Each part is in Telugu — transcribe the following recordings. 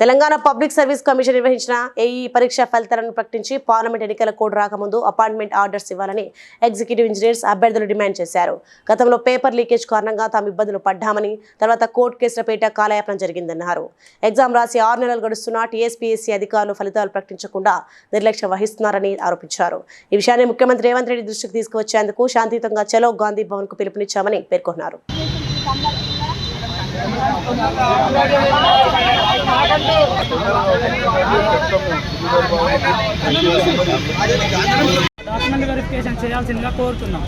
తెలంగాణ పబ్లిక్ సర్వీస్ కమిషన్ నిర్వహించిన ఏఈ పరీక్ష ఫలితాలను ప్రకటించి పార్లమెంట్ ఎన్నికల కోడ్ రాకముందు అపాయింట్మెంట్ ఆర్డర్స్ ఇవ్వాలని ఎగ్జిక్యూటివ్ ఇంజనీర్స్ అభ్యర్థులు డిమాండ్ చేశారు. గతంలో పేపర్ లీకేజ్ కారణంగా తాము ఇబ్బందులు పడ్డామని తర్వాత కోర్టు కేసులపేట కాలయాపన జరిగిందన్నారు. ఎగ్జామ్ రాసి ఆరు నెలలు గడుస్తున్నా టీఎస్పీఎస్సీ అధికారులు ఫలితాలు ప్రకటించకుండా నిర్లక్ష్యం వహిస్తున్నారని ఆరోపించారు. ఈ విషయాన్ని ముఖ్యమంత్రి రేవంత్ రెడ్డి దృష్టికి తీసుకువచ్చేందుకు శాంతియుతంగా చలో గాంధీ భవన్కు పిలుపునిచ్చామని పేర్కొన్నారు. డాక్యుమెంట్ వెరిఫికేషన్ చేయాల్సిందిగా కోరుతున్నాం.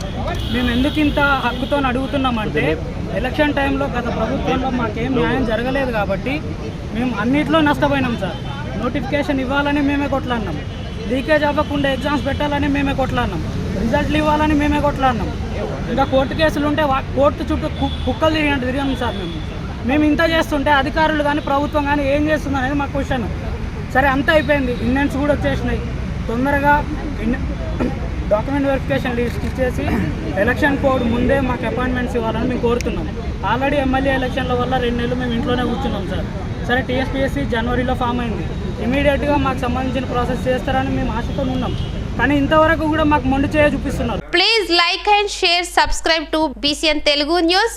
మేము ఎందుకు ఇంత హక్కుతో అడుగుతున్నామంటే ఎలక్షన్ టైంలో గత ప్రభుత్వంలో మాకేం న్యాయం జరగలేదు కాబట్టి మేము అన్నిట్లో నష్టపోయినాం సార్. నోటిఫికేషన్ ఇవ్వాలని మేమే కొట్లాడినాం. లీకేజ్ అవ్వకుండా ఎగ్జామ్స్ పెట్టాలని మేమే కొట్లాడినాం. రిజల్ట్లు ఇవ్వాలని మేమే కొట్లాడినాం. ఇంకా కోర్టు కేసులు ఉంటే వా- కోర్టు చుట్టూ కు- కుక్కలు తిరిగినట్టు తిరిగాం సార్ మేము. మేము ఇంత చేస్తుంటే అధికారులు కానీ ప్రభుత్వం కానీ ఏం చేస్తుంది అనేది మా క్వశ్చన్. సరే అంతా అయిపోయింది. ఇండియన్స్ కూడా వచ్చేసినాయి. తొందరగా డాక్యుమెంట్ వెరిఫికేషన్ లిస్ట్ ఇచ్చేసి ఎలక్షన్ కోడ్ ముందే మాకు అపాయింట్మెంట్స్ ఇవ్వాలని మేము కోరుతున్నాం. ఆల్రెడీ ఎమ్మెల్యే ఎలక్షన్ల వల్ల రెండు నెలలు మేము ఇంట్లోనే కూర్చున్నాం సార్. సరే టీఎస్పీఎస్సీ జనవరిలో ఫామ్ అయింది. ఇమీడియట్గా మాకు సంబంధించిన ప్రాసెస్ చేస్తారని మేము ఆశతో ఉన్నాం. కానీ ఇంతవరకు కూడా మాకు మొండి చేయ చూపిస్తున్నారు. Please like and share subscribe to BCN Telugu news